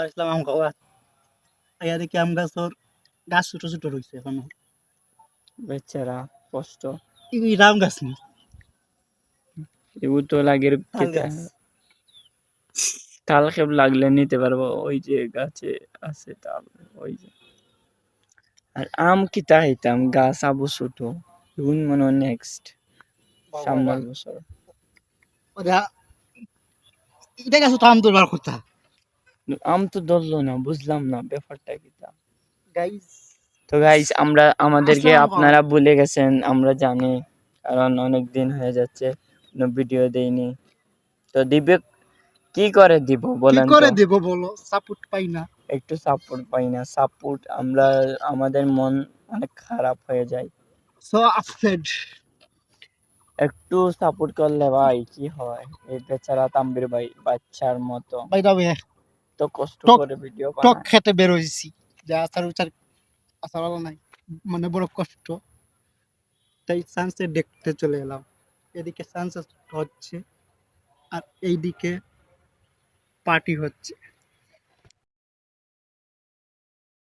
পারছিলাম আম খাওয়া আইয়া দেখি আম গাছ ওর গাছ ছোট ছোট রয়েছে এখনও। বেচারা কষ্ট। রাম গাছ নি? এগুলো তো লাগে তাল খেপ লাগলে নিতে পারব ওই যে গাছে আছে তাল ওই যে। আর আম কিতা হইতাম গাছ আবু ছোট। মনে নেক্সট সামনের বছর ওরা এটা গাছ তো আম তোলবার কথা আম তো ধরলো না বুঝলাম না ব্যাপারটা কিতা গাইস তো গাইস আমরা আমাদেরকে আপনারা ভুলে গেছেন আমরা জানি কারণ অনেক দিন হয়ে যাচ্ছে কোনো ভিডিও দেইনি। তো দিবে কি করে দিব কি বলেন করে তো? দেব বলো? সাপোর্ট পাই না। একটু সাপোর্ট পাই না সাপোর্ট আমরা আমাদের মন অনেক খারাপ হয়ে যায়। সো আপসেট একটু সাপোর্ট করলে ভাই কি হয়? এই বেচারা তাম্বির ভাই বাচ্চার মতো। বাই দা ওয়ে তো কষ্ট করে ভিডিও টক খেতে বের হইছি যে আচার উচার আচার ভালো নাই। মানে বড় কষ্ট। তাই সানসেট দেখতে চলে এলাম। এদিকে সানসেট হচ্ছে আর এইদিকে পার্টি হচ্ছে।